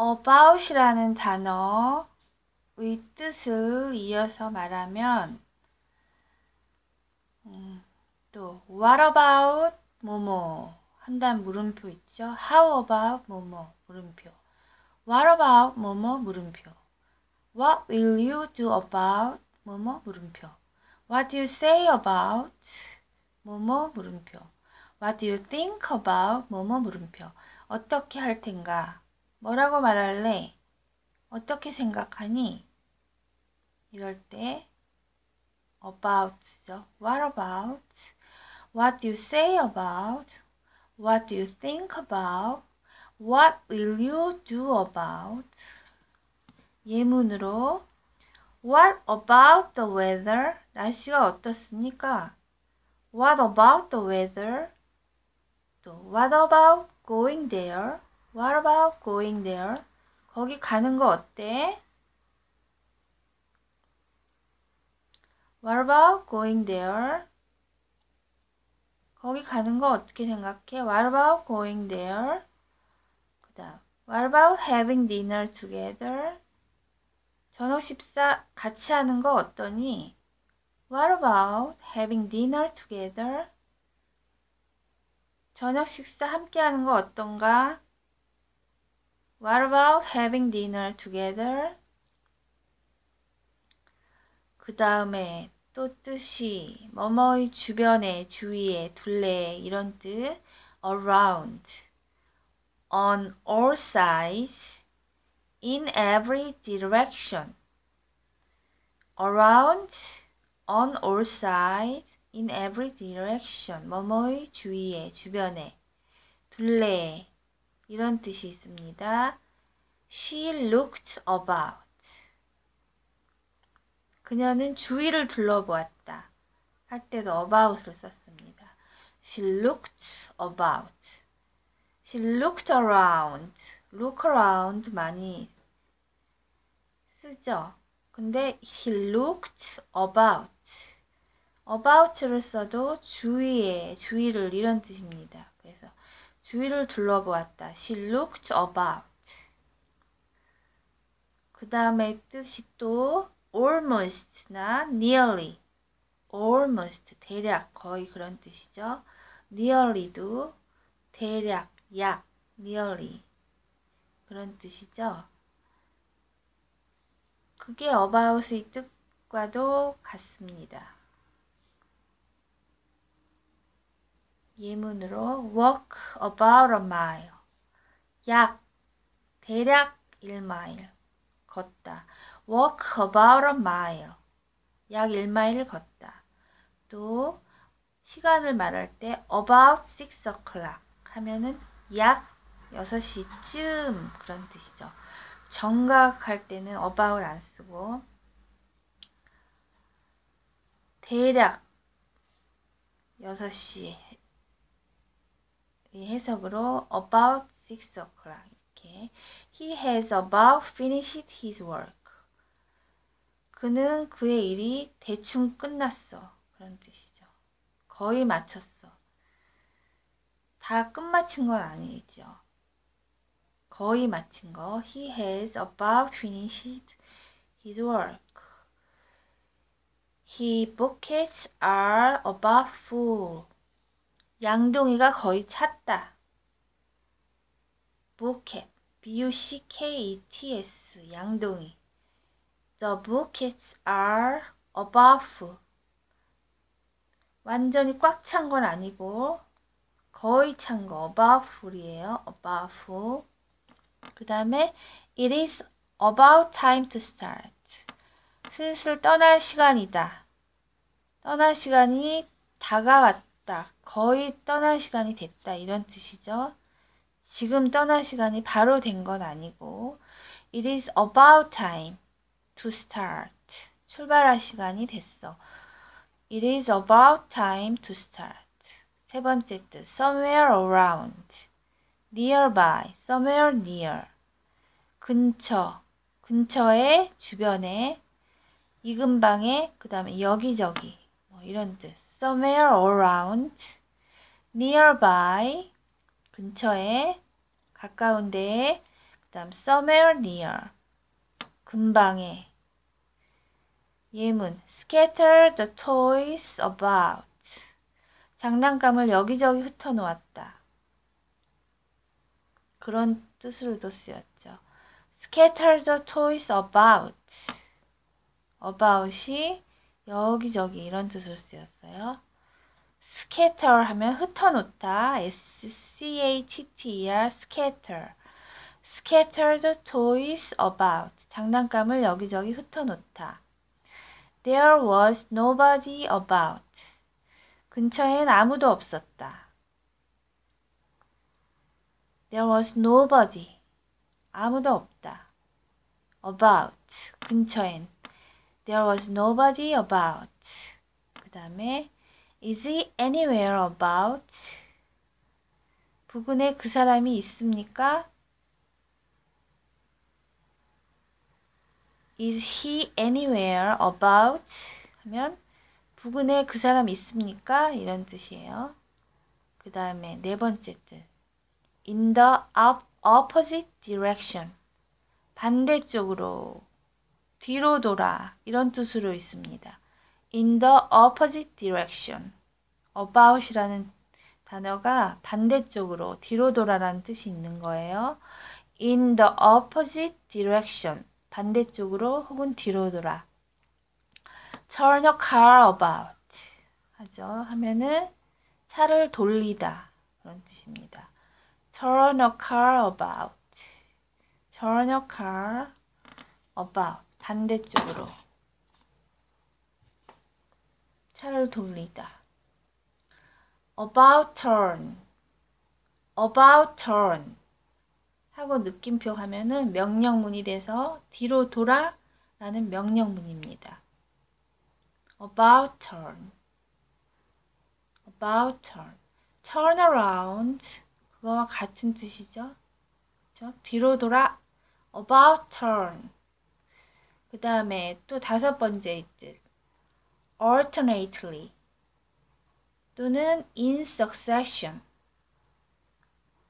about이라는 단어의 뜻을 이어서 말하면 음, 또 what about 뭐뭐 한다는 물음표 있죠. how about 뭐뭐 물음표 what about 뭐뭐 물음표 what will you do about 뭐뭐 물음표 what do you say about 뭐뭐 물음표 what do you think about 뭐뭐 물음표 어떻게 할 텐가 뭐라고 말할래 어떻게 생각하니 이럴 때 about죠. What about? What do you say about? What do you think about? What will you do about? 예문으로 What about the weather? 날씨가 어떻습니까? What about the weather? 또 What about going there? What about going there? 거기 가는 거 어때? What about going there? 거기 가는 거 어떻게 생각해? What about going there? 그 다음 What about having dinner together? 저녁 식사 같이 하는 거 어떠니? What about having dinner together? 저녁 식사 함께 하는 거 어떤가? What about having dinner together? 그 다음에 또 뜻이 뭐뭐의 주변에, 주위에, 둘레 이런 뜻 around, on all sides, in every direction around, on all sides, in every direction 뭐뭐의 주위에, 주변에, 둘레 이런 뜻이 있습니다. She looked about 그녀는 주위를 둘러보았다. 할 때도 about을 썼습니다. She looked about. She looked around. look around 많이 쓰죠. 근데 he looked about. about를 써도 주위에, 주위를 이런 뜻입니다. 주위를 둘러보았다. She looked about. 그 다음에 뜻이 또 almost나 nearly, almost 대략 거의 그런 뜻이죠. nearly도 대략 약 nearly 그런 뜻이죠. 그게 about의 뜻과도 같습니다. 예문으로 walk about a mile 약 대략 1마일 걷다 walk about a mile. 약 1마일을 걷다. 또 시간을 말할 때 about 6 o'clock 하면은 약 6시쯤 그런 뜻이죠. 정각할 때는 about 안 쓰고 대략 6시 해석으로 about 6 o'clock 이렇게 He has about finished his work. 그는 그의 일이 대충 끝났어. 그런 뜻이죠. 거의 마쳤어. 다 끝마친 건 아니죠. 거의 마친 거. He has about finished his work. His buckets are about full. 양동이가 거의 찼다. bucket, b-u-c-k-e-t-s, 양동이. The buckets are above. 완전히 꽉 찬 건 아니고 거의 찬 거 above full이에요. above. 그 다음에 it is about time to start. 슬슬 떠날 시간이다. 떠날 시간이 다가왔다. 거의 떠날 시간이 됐다. 이런 뜻이죠. 지금 떠날 시간이 바로 된 건 아니고 it is about time. to start. 출발할 시간이 됐어. It is about time to start. 세 번째 뜻, somewhere around. nearby, somewhere near. 근처, 근처에, 주변에, 이 근방에, 그 다음에 여기저기. 뭐 이런 뜻. Somewhere around. nearby, 근처에, 가까운 데에, 그 다음 somewhere near 근방에 예문 scatter the toys about 장난감을 여기저기 흩어놓았다. 그런 뜻으로도 쓰였죠. scatter the toys about about이 여기저기 이런 뜻으로 쓰였어요. scatter 하면 흩어놓다 s-c-a-t-t-e-r scatter scatter the toys about 장난감을 여기저기 흩어놓다 There was nobody about 근처엔 아무도 없었다. There was nobody 아무도 없다. About 근처엔 There was nobody about 그 다음에 Is he anywhere about? 부근에 그 사람이 있습니까? Is he anywhere about? 하면 부근에 그 사람 있습니까? 이런 뜻이에요. 그 다음에 네 번째 뜻. In the opposite direction. 반대쪽으로. 뒤로 돌아. 이런 뜻으로 있습니다. In the opposite direction. about이라는 단어가 반대쪽으로 뒤로 돌아라는 뜻이 있는 거예요. In the opposite direction. 반대쪽으로 혹은 뒤로 돌아. Turn a car about. 하죠. 하면은 차를 돌리다. 그런 뜻입니다. Turn a car about. Turn a car about. 반대쪽으로. 차를 돌리다. About turn. About turn. 하고 느낌표 하면은 명령문이 돼서 뒤로 돌아 라는 명령문입니다. About turn. About turn. Turn around. 그거와 같은 뜻이죠. 그렇죠? 뒤로 돌아. About turn. 그 다음에 또 다섯 번째 뜻. alternately. 또는 in succession.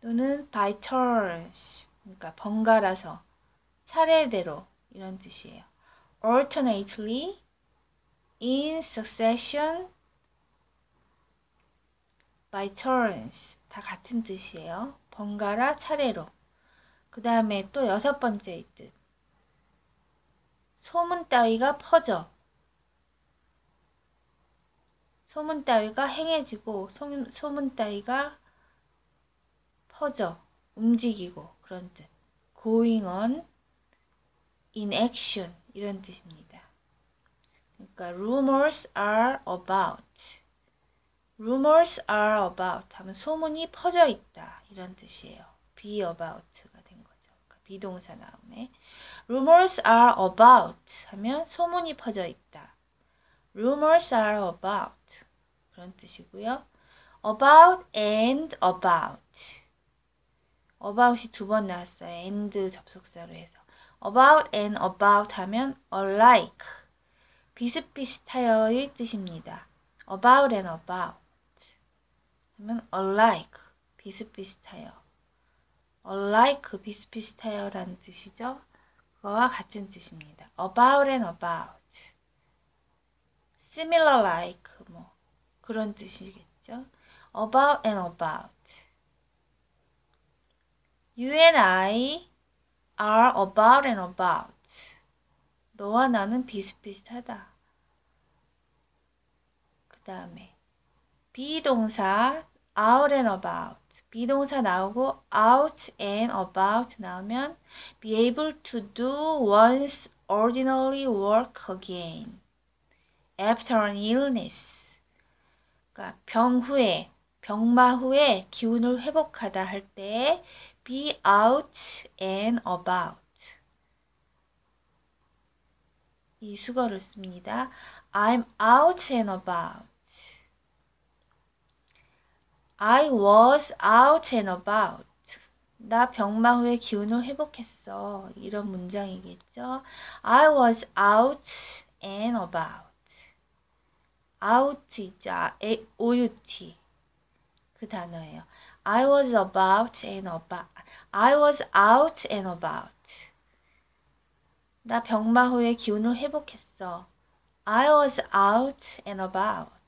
또는 by turns, 그러니까 번갈아서 차례대로 이런 뜻이에요. alternately, in succession, by turns 다 같은 뜻이에요. 번갈아 차례로. 그 다음에 또 여섯 번째 뜻. 소문 따위가 퍼져. 소문 따위가 행해지고 소문, 소문 따위가 퍼져, 움직이고 그런 뜻. going on in action 이런 뜻입니다. 그러니까 rumors are about rumors are about 하면 소문이 퍼져 있다 이런 뜻이에요. be about가 된 거죠. 그러니까 비동사 나음에 rumors are about 하면 소문이 퍼져 있다. rumors are about 그런 뜻이고요. about and about about이 두 번 나왔어요. and 접속사로 해서. about and about 하면 alike. 비슷비슷하여의 뜻입니다. about and about 하면 alike. 비슷비슷하여. alike 비슷비슷하여 라는 뜻이죠. 그거와 같은 뜻입니다. about and about. similar like 뭐 그런 뜻이겠죠. about and about. You and I are about and about. 너와 나는 비슷비슷하다. 그 다음에 비동사 out and about. 비동사 나오고 out and about 나오면 be able to do one's ordinary work again after an illness. 그러니까 병 후에, 병마 후에 기운을 회복하다 할 때 be out and about. 이 수거를 씁니다. I'm out and about. I was out and about. 나 병마 후에 기운을 회복했어. 이런 문장이겠죠. I was out and about. out 있죠. out. 그 단어예요. I was about and about. I was out and about. 나 병마 후에 기운을 회복했어. I was out and about.